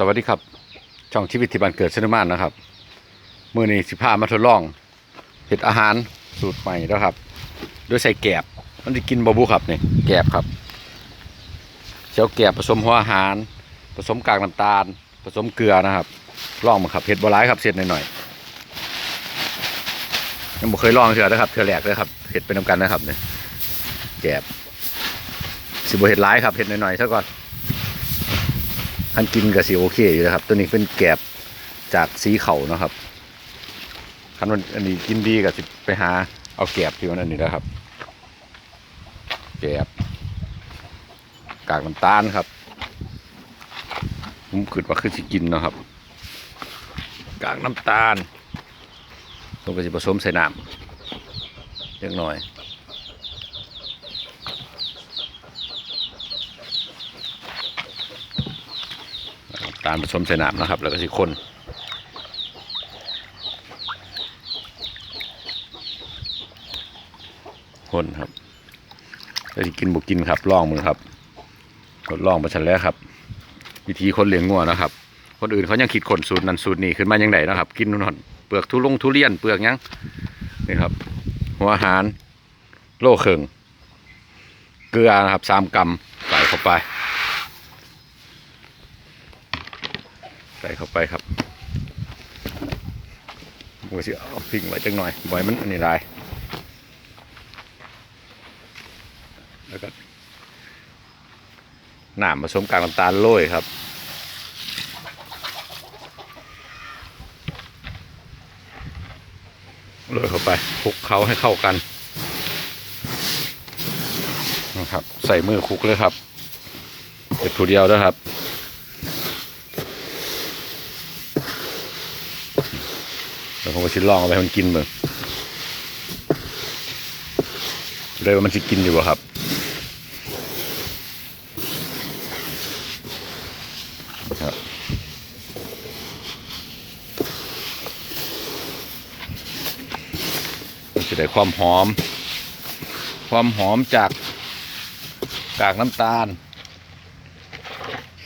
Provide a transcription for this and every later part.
สวัสดีครับ ช่องชีวิตที่บ้านเกิดเซนมานนะครับมื่อนี้สิพามาทดลองเห็ดอาหารสูตรใหม่แล้วครับโดยใส่แกบมันจะกินบะบุครับนี่แกบครับเชียวแกบผสมหัวอาหาร ผสมกากน้ำตาล ผสมเกลือนะครับ ลองมาครับเห็ดบัวร้ายครับเสร็จหน่อยๆยังบ่เคยลองเถื่อนะครับเถื่อแหลกเลยครับเห็ดเป็นน้ำกันนะครับเนี่ยแกบสิบเห็ดร้ายครับเห็ดหน่อยๆซะก่อน อันกินก็สิโอเคอยู่นะครับ ตัวนี้เป็นแกบจากสีเขานะครับคันมันอันนี้กินดีก็สิไปหาเอาแกบที่มันอันนี้นะครับ แกบกากน้ำตาลครับผมคิดว่าคือสิกินนะครับ กากน้ำตาลต้องก็สิผสมใส่น้ำเล็กน้อย ตาลผสมใส่น้ำนะครับ แล้วก็สิคนคนครับแล้วสิกินบุกินครับลองมือครับทดลองมาชันแล้วครับ วิธีคนเลี้ยงงัวนะครับ คนอื่นเขายังคิดคนสูตรนั้นสูตรนี้ขึ้นมายังไงนะครับ กินนู่นนเปลือกทุลงทุเรียนเปลือกยังนี่ครับ หัวอาหาร โลเคิงเกลือนะครับสามกรัมใส่เข้าไป ใส่เข้าไปครับว่าสิเอาพิงไว้จังหน่อยบ่อยมันอันนี้ได้แล้วก็น้ำผสมกากน้ำตาลโรยครับโรยเข้าไปคลุกเขาให้เข้ากันนะครับ ใส่มือคลุกเลยครับเด็ดทูเดียวด้วครับ ผมก็ชิลองเอาไปมันกินเบิ่งเลยว่ามันสิกินอยู่บ่ครับครับจะได้ความหอม ความหอมจากกากน้ำตาล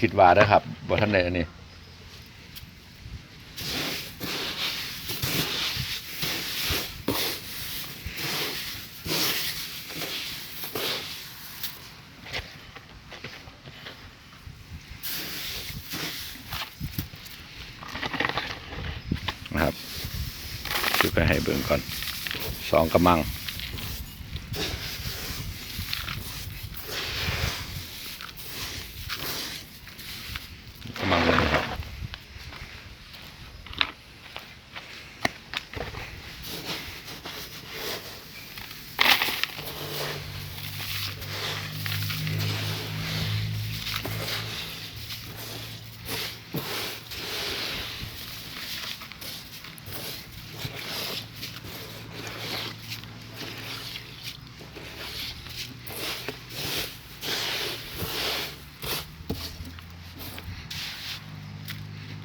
คิดว่าได้ครับบ่าท่านใดอันนี้ นะครับคือไป ให้เบิ่งก่อนสองกำมัง กำมังเลยนะครับ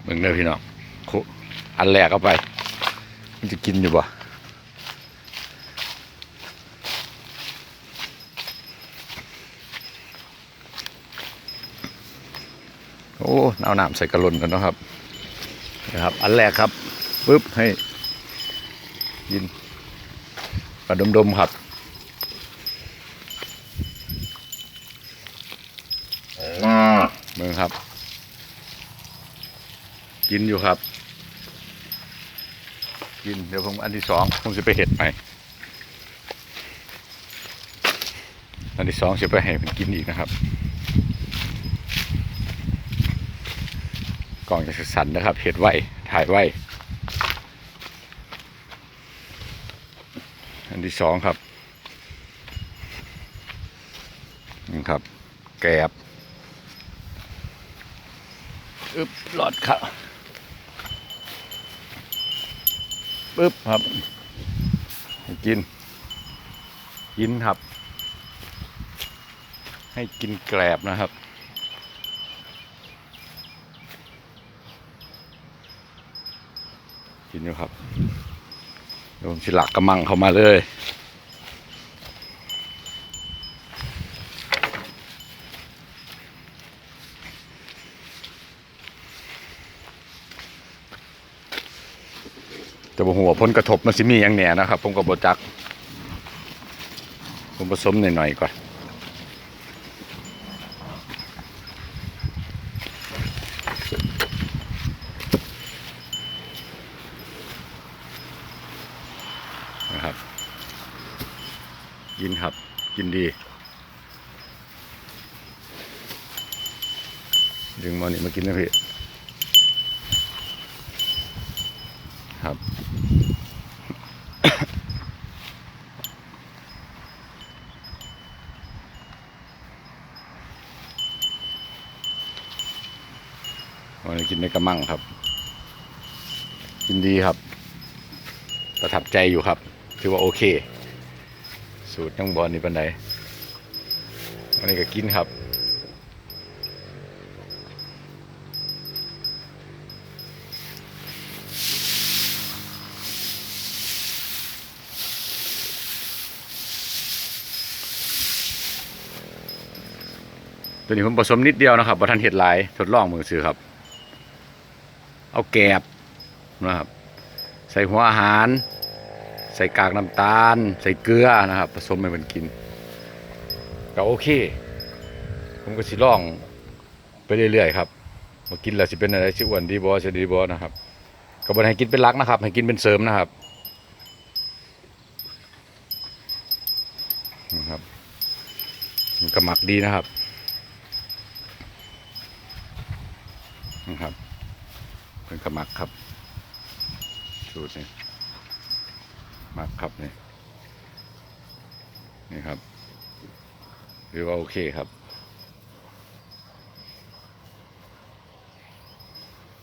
มึงเด้อพี่น้องคุอันแรกเอาไป มันจะกินอยู่บ่โอ้เอาน้ำใส่กระลนกันเนาะครับนะครับ อันแรกครับปึ๊บให้ ยินกระดมๆครับเมืองครับ กินอยู่ครับ กิน เดี๋ยวผมอันที่สองผมจะไปเห็ดใหม่ อันที่สองจะไปให้มันกินอีกนะครับ กล่องจะสั่นนะครับ เห็ดไว้ถ่ายไว้ อันที่สองครับนี่ครับ แกบอึบหลอดครับ ปึ๊บครับให้กิน กินครับ ให้กินแกลบนะครับ กินอยู่ครับโยมชิลักกระมังเข้ามาเลย แต่บ่ฮู้ว่าผลกระทบมันสิมีหยังแหน่นะครับ ผมก็บ่จัก ผมผสมหน่อยๆก่อนนะครับกินครับกินดี ดึงมานี่มากินนะพี่ ครับ วันนี้กินในกระมังครับ กินดีครับ ประทับใจอยู่ครับ ถือว่าโอเค สูตรยังบอลนี่ปันใดวันนี้ก็กินครับ ตัวนี้ผมผสมนิดเดียวนะครับประทันเห็ดหลายทดลองมือซื้อครับ เอาแกบนะครับ ใส่หัวอาหาร ใส่กากน้ำตาล ใส่เกลือนะครับ ผสมให้มันกินก็โอเค ผมก็สิลองไปเรื่อยๆครับมากินแล้วสิเป็นอะไรสิอ้วนดีบอสิดีบอนะครับก็บ่ให้กินเป็นหลักนะครับ ให้กินเป็นเสริมนะครับนะครับมันก็หมักดีนะครับ นะครับเป็นกระหมักครับสูตรนี่มักครับนี่นี่ครับหรือว่าโอเคครับ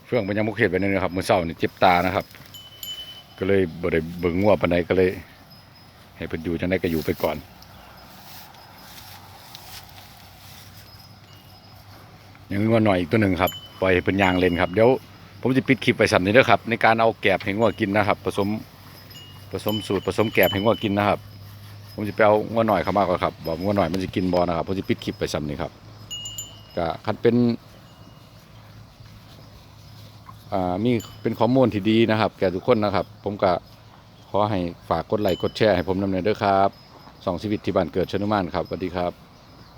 เฟื่องเป็นยังมุกเห็ดไปนี่นะครับมือเศร้านี่เจ็บตานะครับ ก็เลยบ่ได้เบิ่งงัวปานใดก็เลย ให้เพิ่นอยู่จังไดก็อยู่ไปก่อนยังงัวหน่อยอีกตัวหนึ่งครับ ปล่อยเป็นยางเลนครับเดี๋ยวผมจะปิดคลิปไปสัมนี้เด้อครับในการเอาแกบให้งัวกินนะครับ ผสมผสมสูตรผสมแกบให้งัวกินนะครับ ผมจะไปเอางัวหน่อยเข้ามาก่อนครับบอกงัวหน่อยมันจะกินบอนะครับผมจะปิดคลิปไปสัมนี้ครับก็คันเป็นอ่ามีเป็นข้อมูลที่ดีนะครับ แก่ทุกคนนะครับ ผมก็ขอให้ฝากกดไลค์กดแชร์ให้ผมนำเนินด้วยครับสองชีวิตที่บ้านเกิดชนุมานครับสวัสดีครับ